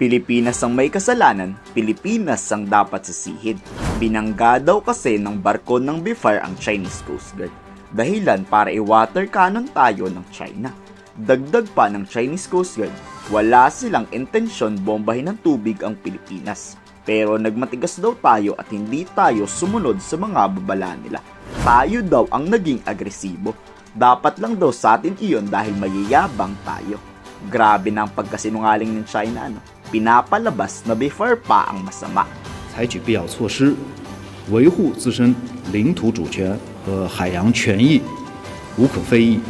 Pilipinas ang may kasalanan, Pilipinas ang dapat sisihid. Binangga daw kasi ng barko ng BIFAR ang Chinese Coast Guard. Dahilan para i-water cannon tayo ng China. Dagdag pa ng Chinese Coast Guard, wala silang intensyon bombahin ng tubig ang Pilipinas. Pero nagmatigas daw tayo at hindi tayo sumunod sa mga babala nila. Tayo daw ang naging agresibo. Dapat lang daw sa atin iyon dahil mayayabang tayo. Grabe na ang pagkasinungaling ng China, ano? Pinapalabas na before pa ang masama. 采取必要措施，维护自身领土主权和海洋权益，无可非议。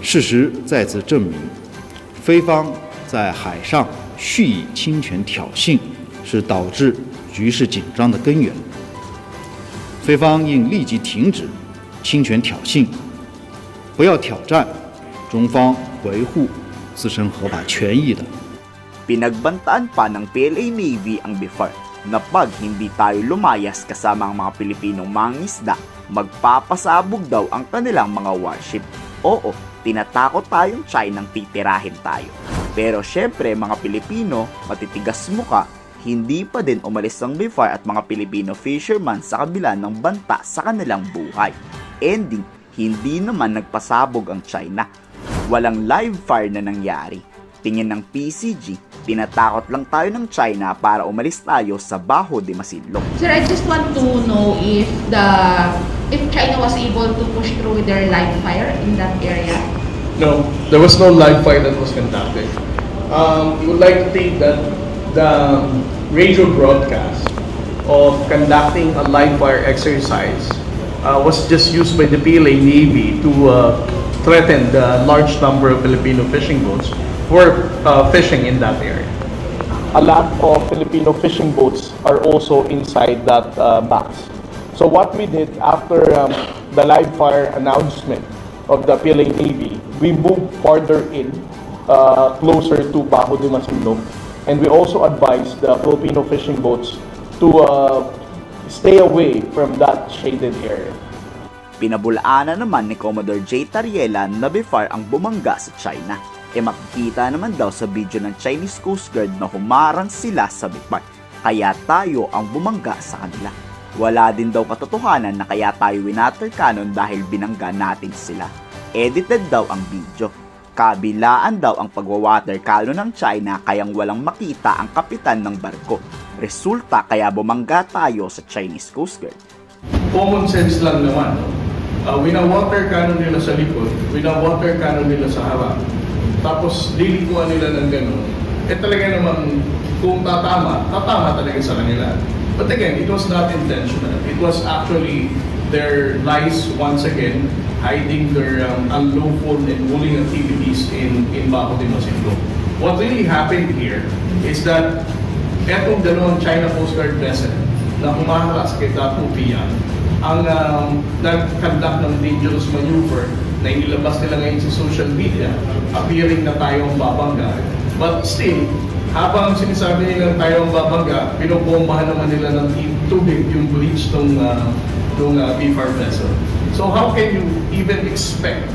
事实再次证明，菲方在海上蓄意侵权挑衅，是导致局势紧张的根源。菲方应立即停止侵权挑衅，不要挑战中方维护自身合法权益的 Pinagbantaan pa ng PLA Navy ang BIFAR na pag hindi tayo lumayas kasama ang mga Pilipinong mangisda, magpapasabog daw ang kanilang mga warship. Oo, tinatakot tayong Chinang titirahin tayo. Pero syempre mga Pilipino, matitigas muka, hindi pa din umalis ang BIFAR at mga Pilipino fisherman sa kabila ng banta sa kanilang buhay. Ending, hindi naman nagpasabog ang China. Walang live fire na nangyari. Tingin ng PCG, tinatakot lang tayo ng China para umalis tayo sa Baho de Masinloc. Sir, I just want to know if the if China was able to push through with their live fire in that area. No, there was no live fire that was conducted. Um, we would like to think that the radio broadcast of conducting a live fire exercise uh, was just used by the PLA Navy to uh, threaten the large number of Filipino fishing boats who were uh, fishing in that area. A lot of Filipino fishing boats are also inside that uh, box. So what we did after um, the live fire announcement of the PLA Navy, we moved farther in, uh, closer to Bajo de Masinloc, and we also advised the Filipino fishing boats to uh, stay away from that shaded area. Pinabulaan na naman ni Commodore J. Tariela na before ang bumangga sa China. E makikita naman daw sa video ng Chinese Coast Guard na humarang sila sa Bipar. Kaya tayo ang bumangga sa kanila. Wala din daw katotohanan na kaya tayo winater cannon dahil binangga natin sila. Edited daw ang video. Kabilaan daw ang pagwawater cannon ng China kayang walang makita ang kapitan ng barko. Resulta kaya bumangga tayo sa Chinese Coast Guard. common sense lang naman. Uh, wina-water cannon nila sa likod, wina-water cannon nila sa harap. Tapos lilikuan nila ng gano'n. Eh talaga naman, kung tatama, tatama talaga sa kanila. But again, it was not intentional. It was actually their lies once again, hiding their um, unlawful and bullying activities in, in Baco de Masinloc. What really happened here is that etong dalawang China Coast Guard na humaharas kay Dato Pian ang um, nag-conduct ng dangerous maneuver na inilabas nila ngayon sa social media, appearing na tayo ang babangga. But still, habang sinasabi nila tayo ang babangga, pinobombahan naman nila ng tubig yung breach ng uh, ng uh, BFAR vessel. So how can you even expect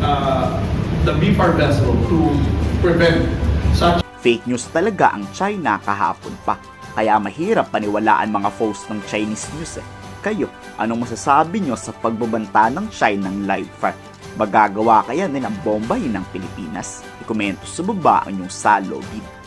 uh, the BFAR vessel to prevent such Fake news talaga ang China kahapon pa. Kaya mahirap paniwalaan mga post ng Chinese news eh. Kayo, anong masasabi nyo sa pagbabanta ng China ng live fire? Magagawa kaya nilang bombahin ng Pilipinas? Ikomento sa baba ang inyong salogin.